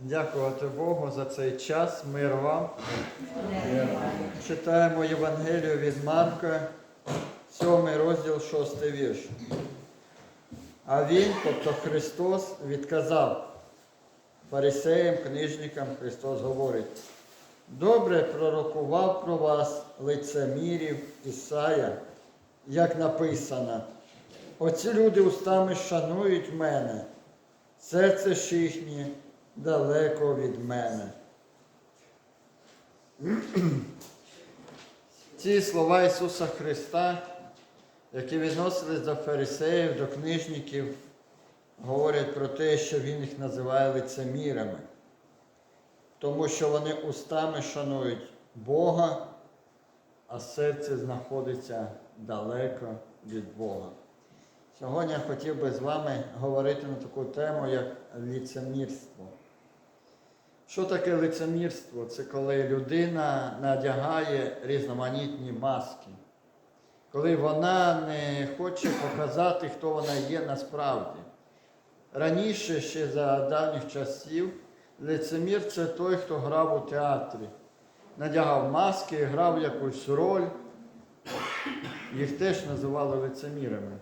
Дякувати Богу за цей час, мир вам. Читаємо Євангелію від Марка, 7 розділ, 6 вірш. А він, тобто Христос, відказав фарисеям, книжникам, Христос говорить, добре пророкував про вас лицемірів Ісая, як написано. Оці люди устами шанують мене, серце ж їхнє далеко від мене. Ці слова Ісуса Христа, які відносились до фарисеїв, до книжників, говорять про те, що Він їх називає лицемірами, тому що вони устами шанують Бога, а серце знаходиться далеко від Бога. Сьогодні я хотів би з вами говорити на таку тему, як ліцемірство. Що таке лицемірство? Це коли людина надягає різноманітні маски, коли вона не хоче показати, хто вона є насправді. Раніше, ще за давніх часів, лицемір це той, хто грав у театрі, надягав маски, грав якусь роль. Їх теж називали лицемірами.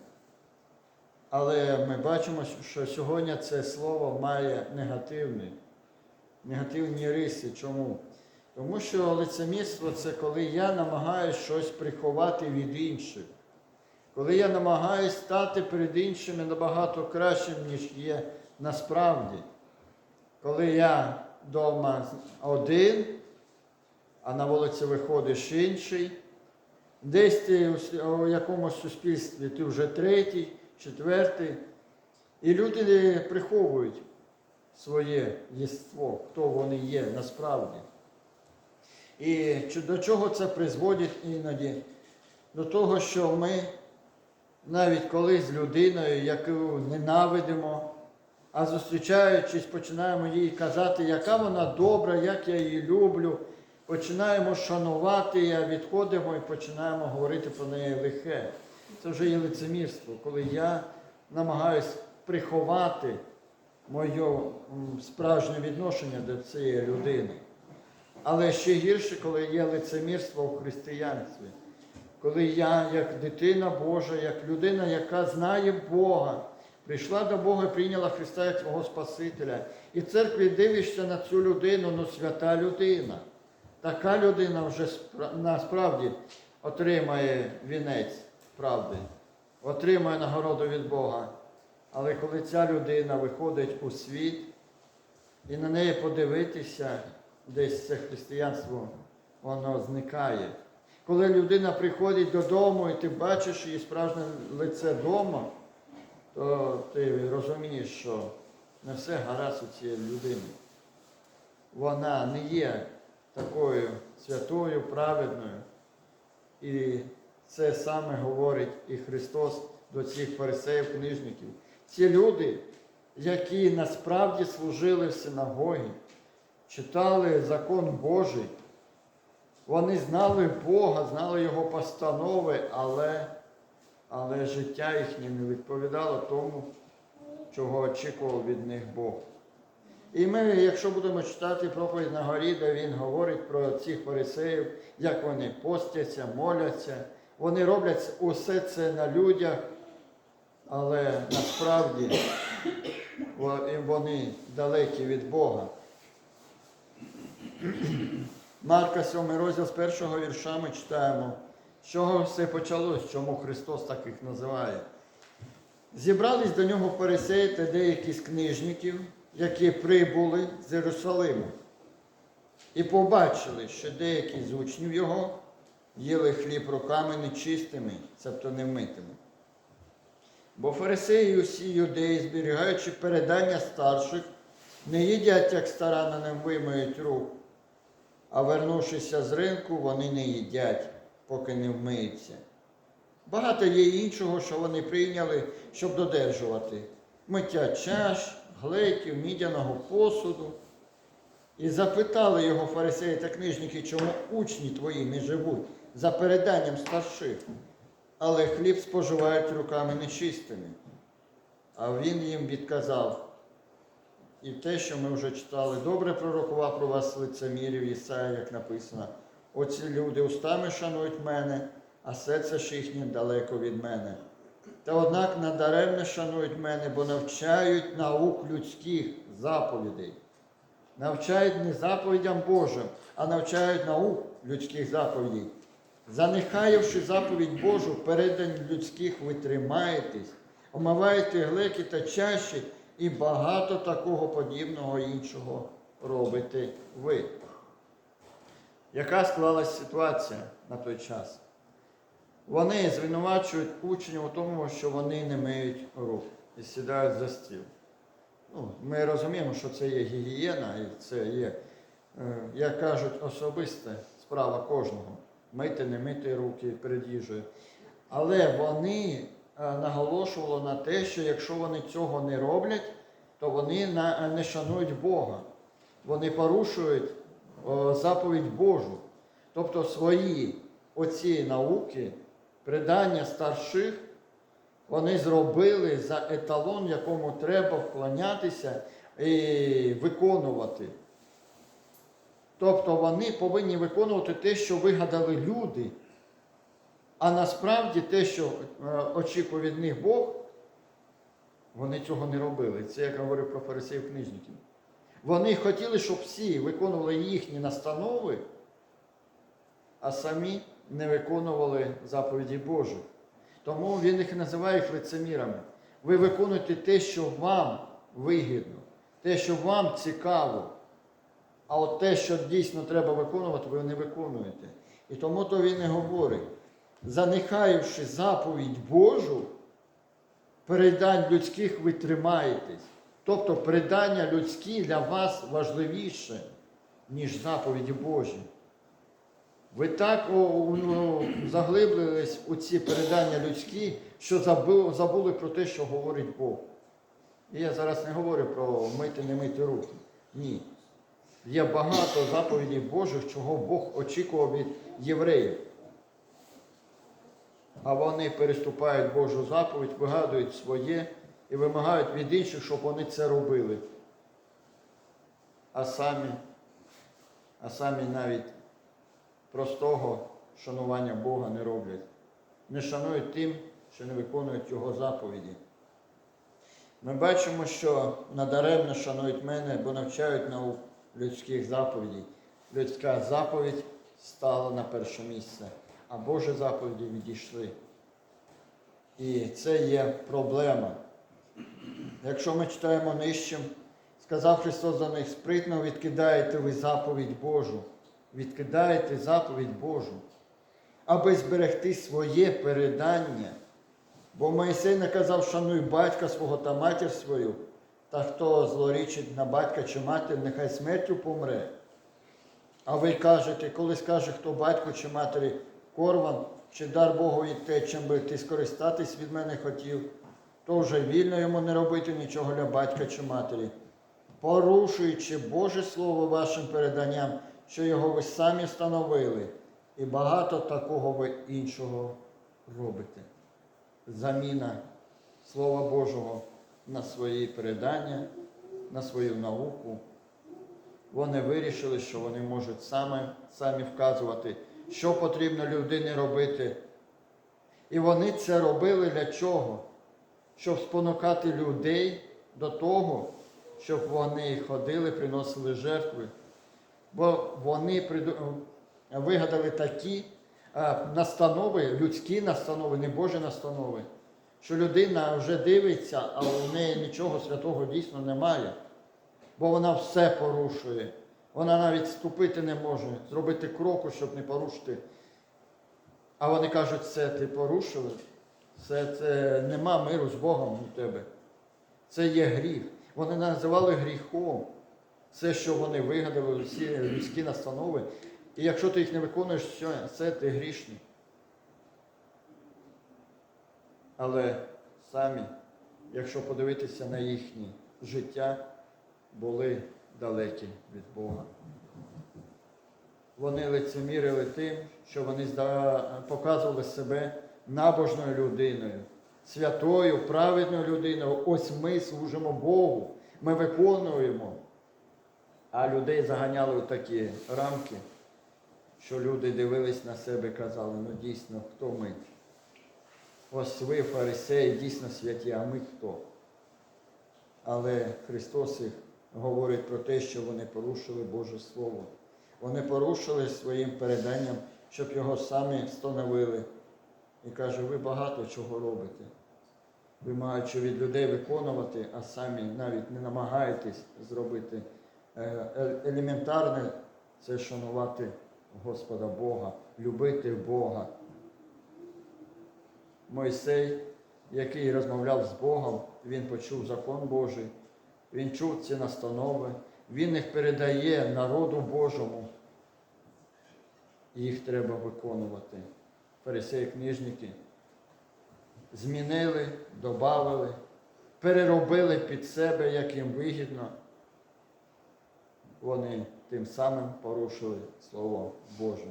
Але ми бачимо, що сьогодні це слово має негативний, негативні риси. Чому? Тому що лицемірство це коли я намагаюся щось приховати від інших. Коли я намагаюся стати перед іншими набагато кращим, ніж є насправді. Коли я вдома один, а на вулиці виходиш інший, десь ти у якомусь суспільстві ти вже третій четвертий. І люди приховують своє єство, хто вони є насправді. І до чого це призводить іноді? До того, що ми навіть коли з людиною, яку ненавидимо, а зустрічаючись, починаємо їй казати, яка вона добра, як я її люблю, починаємо шанувати, а відходимо і починаємо говорити про неї лихе. Це вже є лицемірство, коли я намагаюсь приховати моє справжнє відношення до цієї людини. Але ще гірше, коли є лицемірство у християнстві, коли я, як дитина Божа, як людина, яка знає Бога, прийшла до Бога і прийняла Христа як свого Спасителя. І в церкві дивишся на цю людину, ну свята людина. Така людина вже насправді отримає вінець правди, отримує нагороду від Бога. Але коли ця людина виходить у світ і на неї подивитися, десь це християнство, воно зникає. Коли людина приходить додому і ти бачиш її справжнє лице вдома, то ти розумієш, що не все гаразд у цієї людини. Вона не є такою святою, праведною. І це саме говорить і Христос до цих фарисеїв, Ці люди, які насправді служили в синагогі, читали закон Божий, вони знали Бога, знали Його постанови, але, але життя їхнє не відповідало тому, чого очікував від них Бог. І ми, якщо будемо читати проповідь на горі, де він говорить про цих фарисеїв, як вони постяться, моляться, вони роблять усе це на людях, але насправді вони далекі від Бога. Марка 7 розділ з першого вірша ми читаємо, з чого все почалось, чому Христос так їх називає. Зібрались до нього фарисеї та деякі з книжників, які прибули з Єрусалиму, і побачили, що деякі з учнів його їли хліб руками нечистими, тобто невмитими. Бо фарисеї усі юдеї, зберігаючи передання старших, не їдять, як старано не вимиють рук, а вернувшися з ринку, вони не їдять, поки не вмиються. Багато є іншого, що вони прийняли, щоб додержувати миття чаш, глетів, мідяного посуду. І запитали його фарисеї та книжники, чому учні твої не живуть за переданням старших, але хліб споживають руками нечистими. А він їм відказав, І те, що ми вже читали, добре пророкував про вас лицемірів Ісая, як написано. Оці люди устами шанують мене, а серце ж їхнє далеко від мене. Та однак надаремно шанують мене, бо навчають наук людських заповідей. Навчають не заповідям Божим, а навчають наук людських заповідей. Занехаявши заповідь Божу, передань людських ви тримаєтесь, омиваєте глеки та чаші і багато такого подібного іншого робите ви. Яка склалась ситуація на той час? Вони звинувачують учнів у тому, що вони не миють рук і сідають за стіл. Ну, ми розуміємо, що це є гігієна і це є, е, як кажуть, особиста справа кожного. Мити, не мити руки перед їжею. Але вони е, наголошували на те, що якщо вони цього не роблять, то вони не шанують Бога. Вони порушують заповідь Божу. Тобто свої оці науки, предання старших, вони зробили за еталон, якому треба вклонятися і виконувати. Тобто вони повинні виконувати те, що вигадали люди. А насправді те, що е, очікує від них Бог, вони цього не робили. Це я говорю про фарисеїв книжників. Вони хотіли, щоб всі виконували їхні настанови, а самі не виконували заповіді Божі. Тому він їх називає їх лицемірами. Ви виконуєте те, що вам вигідно, те, що вам цікаво. А от те, що дійсно треба виконувати, ви не виконуєте. І тому то він і говорить, занехаючи заповідь Божу, передань людських ви тримаєтесь. Тобто передання людські для вас важливіше, ніж заповіді Божі. Ви так ну, заглиблились у ці передання людські, що забули про те, що говорить Бог. І я зараз не говорю про мити, не мити руки. Ні. Є багато заповідей Божих, чого Бог очікував від євреїв. А вони переступають Божу заповідь, вигадують своє і вимагають від інших, щоб вони це робили. А самі, а самі навіть простого шанування Бога не роблять. Не шанують тим, що не виконують Його заповіді. Ми бачимо, що надаремно шанують мене, бо навчають наук людських заповідей. Людська заповідь стала на перше місце, а Божі заповіді відійшли. І це є проблема. Якщо ми читаємо нижчим, сказав Христос за них, спритно відкидаєте ви заповідь Божу, відкидаєте заповідь Божу, аби зберегти своє передання. Бо Моїсей наказав, шануй батька свого та матір свою, та хто злорічить на батька чи матір, нехай смертю помре. А ви кажете, коли скаже хто батько чи матері корван, чи дар Богові те, чим би ти скористатись від мене хотів, то вже вільно йому не робити нічого для батька чи матері, порушуючи Боже Слово вашим переданням, що його ви самі встановили, і багато такого ви іншого робите. Заміна Слова Божого на свої передання, на свою науку. Вони вирішили, що вони можуть саме, самі вказувати, що потрібно людині робити. І вони це робили для чого? Щоб спонукати людей до того, щоб вони ходили, приносили жертви. Бо вони вигадали такі настанови, людські настанови, не Божі настанови, що людина вже дивиться, а у неї нічого святого дійсно немає. Бо вона все порушує. Вона навіть ступити не може, зробити кроку, щоб не порушити. А вони кажуть, це ти порушили, це, це нема миру з Богом у тебе. Це є гріх. Вони називали гріхом. Це, що вони вигадали, всі людські настанови. І якщо ти їх не виконуєш, все, це ти грішний. Але самі, якщо подивитися на їхнє життя, були далекі від Бога. Вони лицемірили тим, що вони показували себе набожною людиною, святою, праведною людиною. Ось ми служимо Богу. ми виконуємо, а людей заганяли в такі рамки, що люди дивились на себе і казали, ну дійсно, хто ми? Ось ви, фарисеї, дійсно святі, а ми хто? Але Христос їх говорить про те, що вони порушили Боже Слово. Вони порушили своїм переданням, щоб його самі встановили. І каже, ви багато чого робите. Вимагаючи від людей виконувати, а самі навіть не намагаєтесь зробити е, е, елементарне це шанувати Господа Бога, любити Бога. Мойсей, який розмовляв з Богом, він почув закон Божий, він чув ці настанови, він їх передає народу Божому. Їх треба виконувати. Фарисеї книжники змінили, додали, переробили під себе, як їм вигідно. Вони тим самим порушили Слово Боже.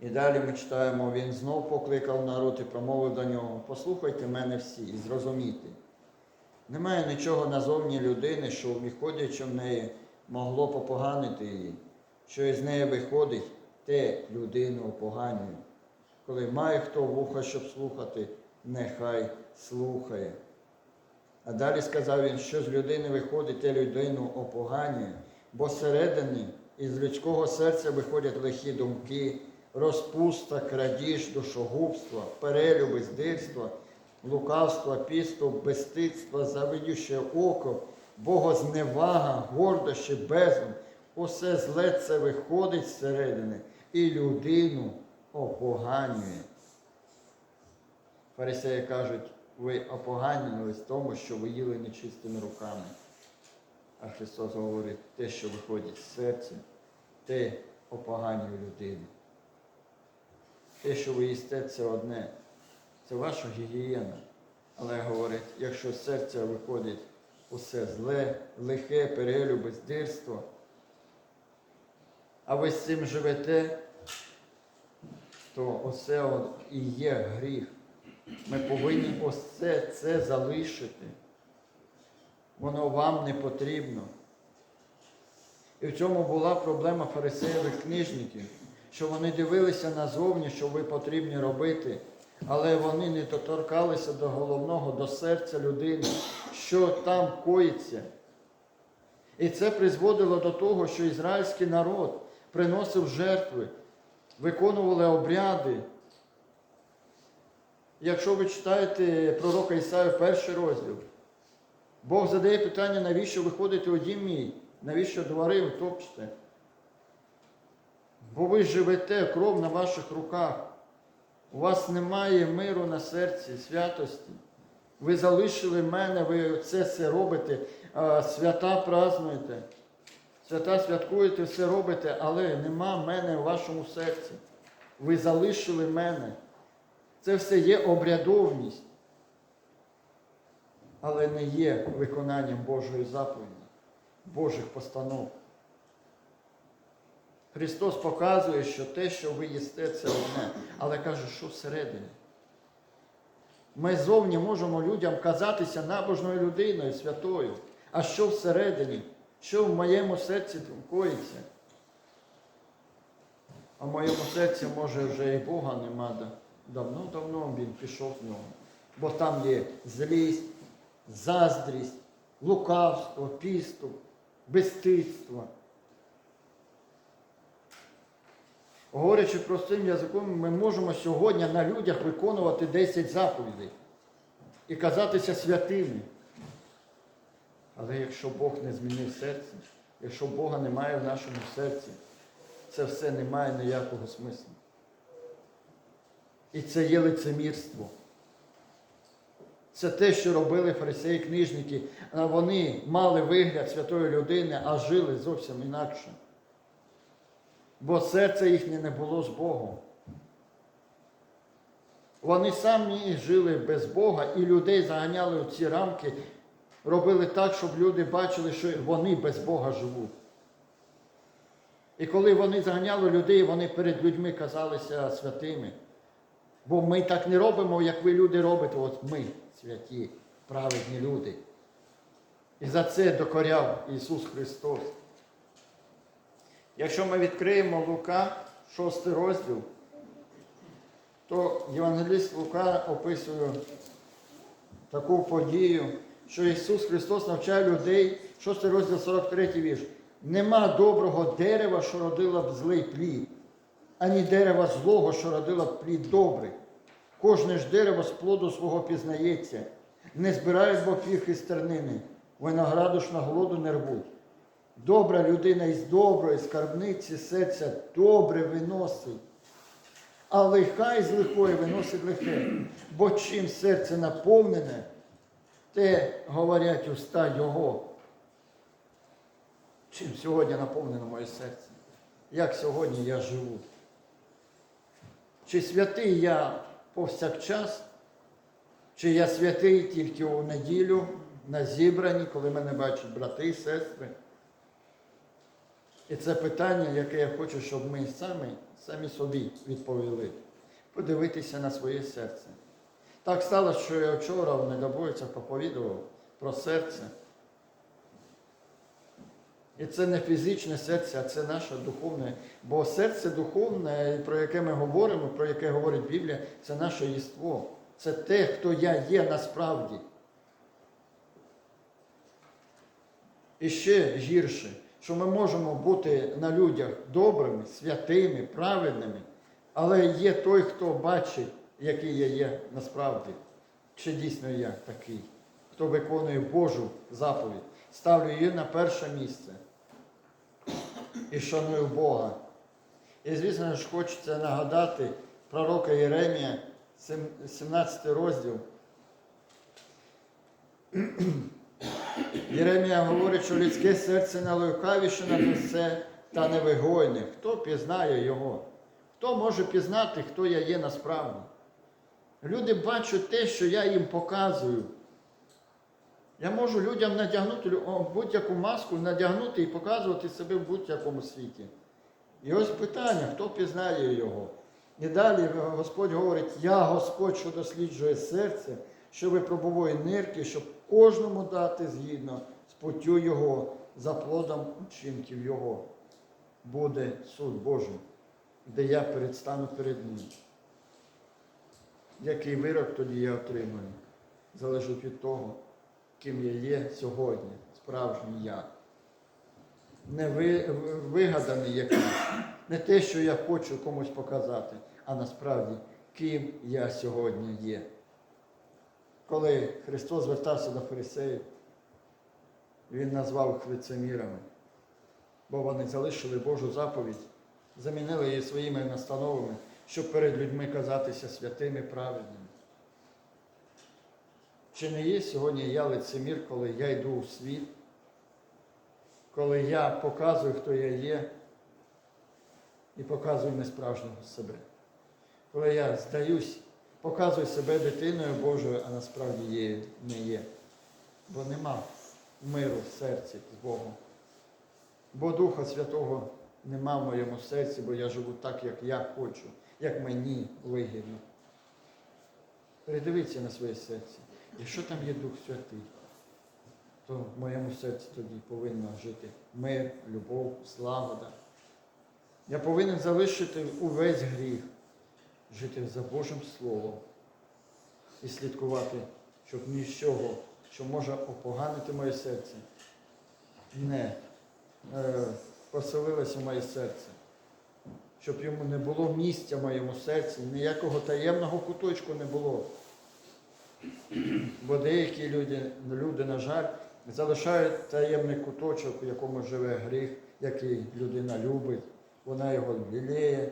І далі ми читаємо, він знов покликав народ і промовив до нього, послухайте мене всі і зрозумійте. Немає нічого назовні людини, що, виходячи в неї, могло попоганити її. Що із неї виходить, те людину опоганює. Коли має хто вуха, щоб слухати, нехай слухає. А далі сказав він, що з людини виходить, те людину опоганює, бо зсередини із людського серця виходять лихі думки, розпуста, крадіж, душогубство, перелюби, здирство, лукавство, підступ, безстидство, завидюще око, богозневага, гордощі, безум. Усе зле це виходить зсередини і людину опоганює. Фарисеї кажуть, ви опоганювались тому, що ви їли нечистими руками. А Христос говорить, те, що виходить з серця, те опоганює людину. Те, що ви їсте, це одне, це ваша гігієна. Але говорить, якщо з серця виходить усе зле, лихе, перелюби, здирство, а ви з цим живете, то оце от і є гріх. Ми повинні ось це, це залишити. Воно вам не потрібно. І в цьому була проблема фарисеївих книжників, що вони дивилися назовні, що ви потрібні робити, але вони не доторкалися до головного, до серця людини, що там коїться. І це призводило до того, що ізраїльський народ приносив жертви, виконували обряди. Якщо ви читаєте пророка Ісаю перший розділ, Бог задає питання, навіщо ви ходите у дім мій, навіщо двори топчете? Бо ви живете кров на ваших руках. У вас немає миру на серці, святості. Ви залишили мене, ви це все робите, свята празнуєте. Свята святкуєте, все робите, але нема мене в вашому серці. Ви залишили мене. Це все є обрядовність, але не є виконанням Божої заповіді, Божих постанов. Христос показує, що те, що ви їсте, це одне, але каже, що всередині. Ми зовні можемо людям казатися набожною людиною, святою, а що всередині, що в моєму серці коїться. А в моєму серці, може, вже і Бога нема. Давно-давно він пішов в нього. Бо там є злість, заздрість, лукавство, підступ, безстидство. Говорячи простим язиком, ми можемо сьогодні на людях виконувати 10 заповідей і казатися святими. Але якщо Бог не змінив серце, якщо Бога немає в нашому серці, це все не має ніякого смислу. І це є лицемірство. Це те, що робили фарисеї книжники. Вони мали вигляд святої людини, а жили зовсім інакше. Бо серце їхнє не було з Богом. Вони самі жили без Бога і людей заганяли у ці рамки, робили так, щоб люди бачили, що вони без Бога живуть. І коли вони заганяли людей, вони перед людьми казалися святими. Бо ми так не робимо, як ви люди робите. От ми святі, праведні люди. І за це докоряв Ісус Христос. Якщо ми відкриємо Лука, 6 розділ, то Євангеліст Лука описує таку подію, що Ісус Христос навчає людей, 6 розділ 43 вірш. Нема доброго дерева, що родило б злий плід, ані дерева злого, що родило б плід добрий. Кожне ж дерево з плоду свого пізнається, не збирають бо піх із тернини, винограду на голоду не рвуть. Добра людина із доброї скарбниці серця добре виносить, а лиха із лихої виносить лихе. Бо чим серце наповнене, те говорять уста Його. Чим сьогодні наповнено моє серце? Як сьогодні я живу? Чи святий я повсякчас, чи я святий тільки у неділю на зібранні, коли мене бачать брати і сестри? І це питання, яке я хочу, щоб ми самі, самі собі відповіли. Подивитися на своє серце. Так сталося, що я вчора в недобойцях проповідував про серце. І це не фізичне серце, а це наше духовне. Бо серце духовне, про яке ми говоримо, про яке говорить Біблія, це наше єство. Це те, хто я є насправді. І ще гірше, що ми можемо бути на людях добрими, святими, праведними, але є той, хто бачить, який я є насправді. Чи дійсно я такий, хто виконує Божу заповідь, ставлю її на перше місце і шаную Бога. І, звісно ж, хочеться нагадати пророка Єремія, 17 розділ. Єремія говорить, що людське серце найлукавіше на все та невигойне. Хто пізнає його? Хто може пізнати, хто я є насправді? Люди бачать те, що я їм показую. Я можу людям надягнути будь-яку маску, надягнути і показувати себе в будь-якому світі. І ось питання, хто пізнає його? І далі Господь говорить, я Господь, що досліджує серце, що випробовує нирки, щоб кожному дати згідно з путтю Його, за плодом учинків Його. Буде суд Божий, де я предстану перед Ним. Який вирок тоді я отримаю, залежить від того, ким я є сьогодні, справжній я. Не ви, вигаданий якийсь, не те, що я хочу комусь показати, а насправді, ким я сьогодні є. Коли Христос звертався до фарисеїв, Він назвав їх лицемірами, бо вони залишили Божу заповідь, замінили її своїми настановами, щоб перед людьми казатися святими, праведними. Чи не є сьогодні я лицемір, коли я йду у світ, коли я показую, хто я є, і показую несправжнього себе? Коли я здаюсь, показую себе дитиною Божою, а насправді є, не є. Бо нема миру в серці з Богом. Бо Духа Святого нема в моєму серці, бо я живу так, як я хочу, як мені вигідно. Передивіться на своє серце. Якщо там є Дух Святий, то в моєму серці тоді повинно жити мир, любов, злагода. Я повинен залишити увесь гріх, жити за Божим Словом і слідкувати, щоб нічого, що може опоганити моє серце, не е, поселилося в моє серце. Щоб йому не було місця в моєму серці, ніякого таємного куточку не було. Бо деякі люди, люди, на жаль, залишають таємний куточок, у якому живе гріх, який людина любить, вона його лілеє,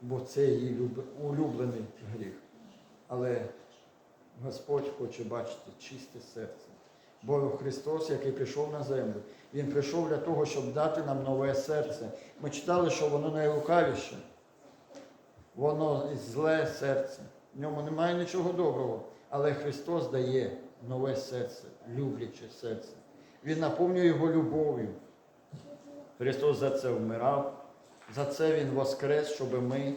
бо це її улюблений гріх. Але Господь хоче бачити чисте серце. Бо Христос, який прийшов на землю, Він прийшов для того, щоб дати нам нове серце. Ми читали, що воно найлукавіше, воно зле серце. В ньому немає нічого доброго. Але Христос дає нове серце, любляче серце. Він наповнює його любов'ю. Христос за це вмирав, за це Він воскрес, щоб ми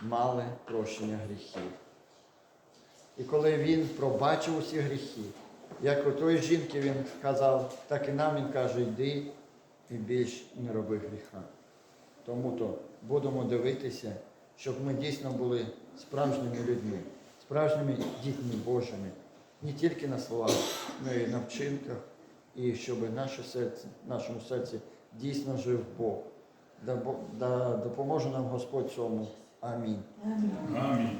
мали прощення гріхів. І коли Він пробачив усі гріхи, Як у тої жінки він сказав, так і нам він каже, йди і більш не роби гріха. Тому то будемо дивитися, щоб ми дійсно були справжніми людьми, справжніми дітьми Божими, не тільки на словах, але й на вчинках, і щоб наше серце, в нашому серці дійсно жив Бог. Да, да допоможе нам Господь цьому. Амінь. Амінь.